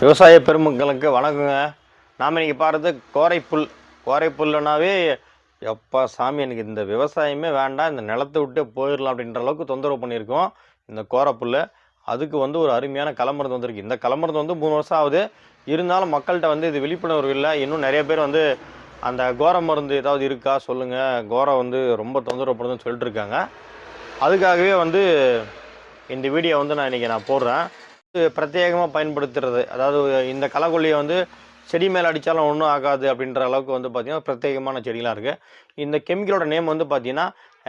விவசாய பெருமக்களுக்கு வணக்கங்க. நாம் இன்னைக்கு பாடுறது கோரைப்புல். கோரைப்புல்லுனாவே எப்பா சாமி எனக்கு இந்த விவசாயமே வேண்டாம் இந்த நிலத்தை விட்டு போயிடலாம் அப்படின்ற அளவுக்கு தொந்தரவு பண்ணியிருக்கோம் இந்த கோரைப்புல் அதுக்கு வந்து ஒரு அருமையான கலமருந்து வந்திருக்கு. இந்த கலமருந்து வந்து மூணு வருஷம் ஆகுது. இருந்தாலும் மக்கள்கிட்ட வந்து இது விழிப்புணர்வு இல்லை. இன்னும் நிறைய பேர் வந்து அந்த கோர மருந்து ஏதாவது இருக்கா சொல்லுங்கள் கோரம் வந்து ரொம்ப தொந்தரவுப்படுதுன்னு சொல்லிட்டுருக்காங்க சொல்லிட்டு இருக்காங்க. அதுக்காகவே வந்து இந்த வீடியோ வந்து நான் இன்றைக்கி நான் போடுறேன். பிரத்யேகமாக பயன்படுத்துறது. அதாவது இந்த களைக்கொல்லியை வந்து செடி மேலே அடித்தாலும் ஒன்றும் ஆகாது அப்படின்ற அளவுக்கு வந்து பார்த்திங்கன்னா பிரத்யேகமான செடிகளாக இருக்குது இந்த கெமிக்கலோட நேம் வந்து பார்த்திங்கன்னா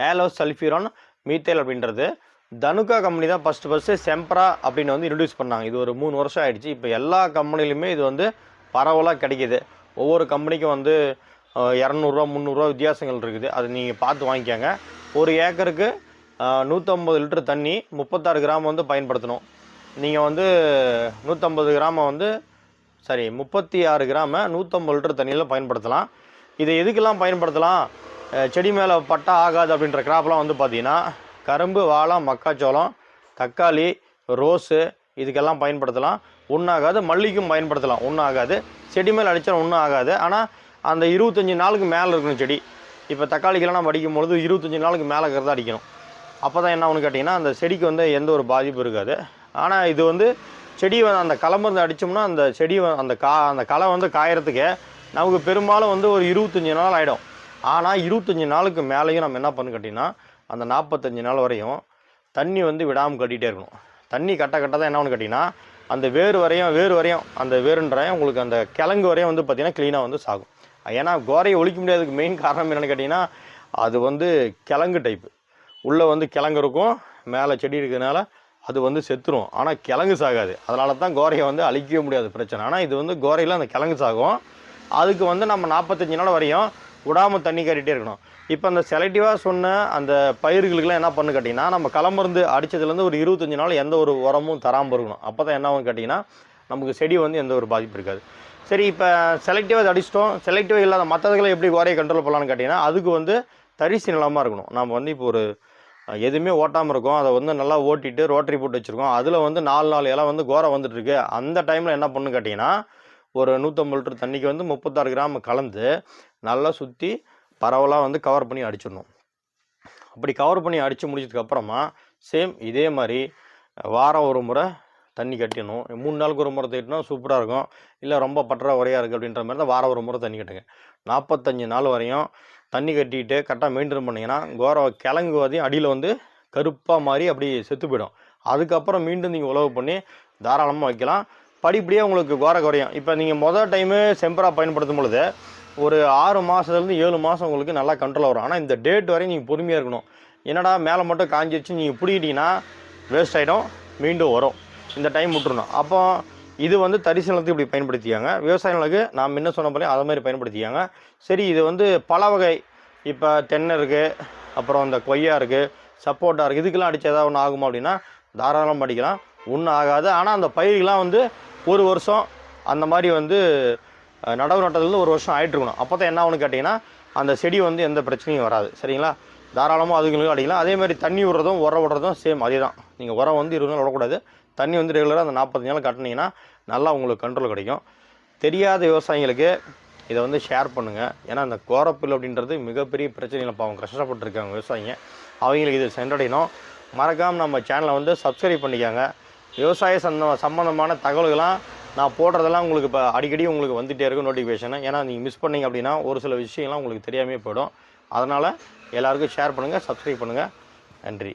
ஏலோ சல்ஃபியூரான் மீத்தேல் அப்படின்றது. தனுகா கம்பெனி தான் ஃபஸ்ட்டு ஃபஸ்ட்டு செம்ப்ரா அப்படின்னு வந்து இன்ட்ரடியூஸ் பண்ணாங்க. இது ஒரு மூணு வருஷம் ஆயிடுச்சு. இப்போ எல்லா கம்பெனிலையுமே இது வந்து பரவலாக கிடைக்கிது. ஒவ்வொரு கம்பெனிக்கும் வந்து இரநூறுவா முந்நூறுரூவா வித்தியாசங்கள் இருக்குது. அது நீங்கள் பார்த்து வாங்கிக்கோங்க. ஒரு ஏக்கருக்கு நூற்றம்பது லிட்டர் தண்ணி முப்பத்தாறு கிராம் வந்து பயன்படுத்தணும். நீங்கள் வந்து நூற்றம்பது கிராமை வந்து சரி முப்பத்தி ஆறு கிராமை நூற்றம்பது லிட்டர் தண்ணியில் பயன்படுத்தலாம். இதை எதுக்கெல்லாம் பயன்படுத்தலாம்? செடி மேலே பட்டா ஆகாது அப்படின்ற கிராப்லாம் வந்து பார்த்திங்கன்னா கரும்பு வாழை மக்காச்சோளம் தக்காளி ரோஸு இதுக்கெல்லாம் பயன்படுத்தலாம். ஒன்றாகாது மல்லிக்கும் பயன்படுத்தலாம். ஒன்றும் ஆகாது செடி மேலே அடித்தா ஒன்றும் ஆகாது ஆனால் அந்த இருபத்தஞ்சி நாளுக்கு மேலே இருக்கணும் செடி. இப்போ தக்காளிக்கெல்லாம் நம்ம அடிக்கும் பொழுது இருபத்தஞ்சி நாளுக்கு மேலே இருக்கிறதா அடிக்கணும். அப்போ தான் என்ன ஒன்று கேட்டிங்கன்னா அந்த செடிக்கு வந்து எந்த ஒரு பாதிப்பும் இருக்காது. ஆனால் இது வந்து செடி அந்த களை மருந்து அடித்தோம்னா அந்த செடி அந்த கா அந்த களை வந்து காயறதுக்கு நமக்கு பெரும்பாலும் வந்து ஒரு இருபத்தஞ்சி நாள் ஆகிடும் ஆனால் இருபத்தஞ்சி நாளுக்கு மேலேயும் நம்ம என்ன பண்ணு கேட்டிங்கன்னா அந்த நாற்பத்தஞ்சு நாள் வரையும் தண்ணி வந்து விடாமல் கட்டிகிட்டே இருக்கணும். தண்ணி கட்ட கட்ட தான் என்ன ஒன்று கேட்டிங்கன்னா அந்த வேர் வரையும் வேர் வரையும் அந்த வேருன்றையும் உங்களுக்கு அந்த கிழங்கு வரையும் வந்து பார்த்திங்கன்னா க்ளீனாக வந்து சாகும். ஏன்னா கோரையை ஒழிக்க முடியாததுக்கு மெயின் காரணம் என்னென்னு கேட்டிங்கன்னா அது வந்து கிழங்கு டைப்பு உள்ளே வந்து கிழங்கு இருக்கும் மேலே செடி இருக்கிறதுனால அது வந்து செத்துரும். ஆனால் கிழங்கு சாகாது. அதனால தான் கோரையை வந்து அழிக்கவே முடியாது பிரச்சனை. ஆனால் இது வந்து கோரையில் அந்த கிழங்கு சாகும். அதுக்கு வந்து நம்ம நாற்பத்தஞ்சு நாள் வரையும் விடாமல் தண்ணி கட்டிகிட்டே இருக்கணும். இப்போ அந்த செலக்டிவாக சொன்ன அந்த பயிர்களுக்கெல்லாம் என்ன பண்ணு கேட்டிங்கன்னா நம்ம களமருந்து அடித்ததுலேருந்து ஒரு இருபத்தஞ்சி நாள் எந்த ஒரு உரமும் தராமல் இருக்கணும். அப்போ தான் என்ன ஆகும் கேட்டிங்கன்னா நமக்கு செடி வந்து எந்த ஒரு பாதிப்பு இருக்காது. சரி இப்போ செலக்டிவாக அடிச்சிட்டோம். செலக்டிவாக இல்லாத மற்றதுகளை எப்படி கோரையை கண்ட்ரோல் பண்ணலாம்னு கேட்டிங்கன்னா அதுக்கு வந்து தரிசு நிலமாக இருக்கணும். நம்ம வந்து இப்போ ஒரு எதுவுமே ஓட்டாமல் இருக்கும். அதை வந்து நல்லா ஓட்டிட்டு ரோட்டரி போட்டு வச்சுருக்கோம். அதில் வந்து நாலு நாலு இலை வந்து கோரை வந்துட்டுருக்கு. அந்த டைமில் என்ன பண்ணு கேட்டிங்கன்னா ஒரு நூற்றம்பது லிட்டர் தண்ணிக்கு வந்து முப்பத்தாறு கிராம் கலந்து நல்லா சுற்றி பரவலாக வந்து கவர் பண்ணி அடிச்சிடணும். அப்படி கவர் பண்ணி அடித்து முடிச்சதுக்கப்புறமா சேம் இதே மாதிரி வாரம் ஒரு முறை தண்ணி கட்டிடணும். மூணு நாளுக்கு ஒரு முறை தட்டினா சூப்பராக இருக்கும். இல்லை ரொம்ப பற்ற உரையாக இருக்குது அப்படின்ற மாதிரி தான் வாரம் ஒரு முறை தண்ணி கட்டுங்க. நாற்பத்தஞ்சு நாள் வரையும் தண்ணி கட்டிட்டு கரெக்டாக மெயின்டைன் பண்ணிங்கன்னா கோர கிழங்கு வதையும் அடியில் வந்து கருப்பாக மாறி அப்படி செத்து போயிடும். அதுக்கப்புறம் மீண்டும் நீங்கள் உழவு பண்ணி தாராளமாக வைக்கலாம். படிப்படியாக உங்களுக்கு கோர குறையும். இப்போ நீங்கள் மொதல் டைமு செம்பரா பயன்படுத்தும் பொழுது ஒரு ஆறு மாதத்துலேருந்து ஏழு மாதம் உங்களுக்கு நல்லா கண்ட்ரோல் வரும். ஆனால் இந்த டேட் வரையும் நீங்கள் பொறுமையாக இருக்கணும். என்னடா மேலே மட்டும் காஞ்சிருச்சு நீங்கள் பிடிக்கிட்டீங்கன்னா வேஸ்ட் ஆகிடும் மீண்டும் வரும். இந்த டைம் விட்டுறணும். அப்போ இது வந்து தரிசு நிலத்துக்கு இப்படி பயன்படுத்தியாங்க. விவசாய நிலத்துக்கு நான் முன்ன சொன்ன போல அதை மாதிரி பயன்படுத்தியாங்க. சரி இது வந்து பல வகை. இப்போ தென்னை இருக்குது அப்புறம் இந்த கொய்யா இருக்குது சப்போட்டா இருக்குது இதுக்கெல்லாம் அடித்து ஏதாவது ஒன்று ஆகுமா அப்படின்னா தாராளமாக அடிக்கலாம். ஒன்றும் ஆகாது. ஆனால் அந்த பயிர்கள்லாம் வந்து ஒரு வருஷம் அந்த மாதிரி வந்து நடவு நட்டதுலேருந்து ஒரு வருஷம் ஆயிட்டு இருக்கணும். அப்போ தான் என்ன ஆகும்னு கேட்டிங்கன்னா அந்த செடி வந்து எந்த பிரச்சனையும் வராது. சரிங்களா? தாராளமாக அதுங்களுக்கு அடிக்கலாம். அதே மாதிரி தண்ணி விடுறதும் உரம் விடுறதும் சேம் அதே தான் நீங்கள் உரம் வந்து இருபது நாள் விடக்கூடாது. தண்ணி வந்து ரெகுலராக அந்த நாற்பத்தஞ்சு நாள் கட்டினீங்கன்னா நல்லா உங்களுக்கு கண்ட்ரோல் கிடைக்கும். தெரியாத விவசாயிங்களுக்கு இதை வந்து ஷேர் பண்ணுங்கள் ஏன்னா அந்த கோரப்புல் அப்படின்றது மிகப்பெரிய பிரச்சனையில் பாவம் கஷ்டப்பட்டுருக்காங்க விவசாயிங்க. அவங்களுக்கு இது சென்றடையணும். மறக்காமல் நம்ம சேனலை வந்து சப்ஸ்கிரைப் பண்ணிக்காங்க. விவசாய சந்த சம்மந்தமான தகவல்கள்லாம் நான் போடுறதெல்லாம் உங்களுக்கு இப்போ அடிக்கடி உங்களுக்கு வந்துகிட்டே இருக்கும் நோட்டிஃபிகேஷன் ஏன்னா நீங்கள் மிஸ் பண்ணிங்க அப்படின்னா ஒரு சில விஷயங்கள்லாம் உங்களுக்கு தெரியாமே போயிடும். அதனால் எல்லாருக்கும் ஷேர் பண்ணுங்கள் சப்ஸ்கிரைப் பண்ணுங்கள் நன்றி.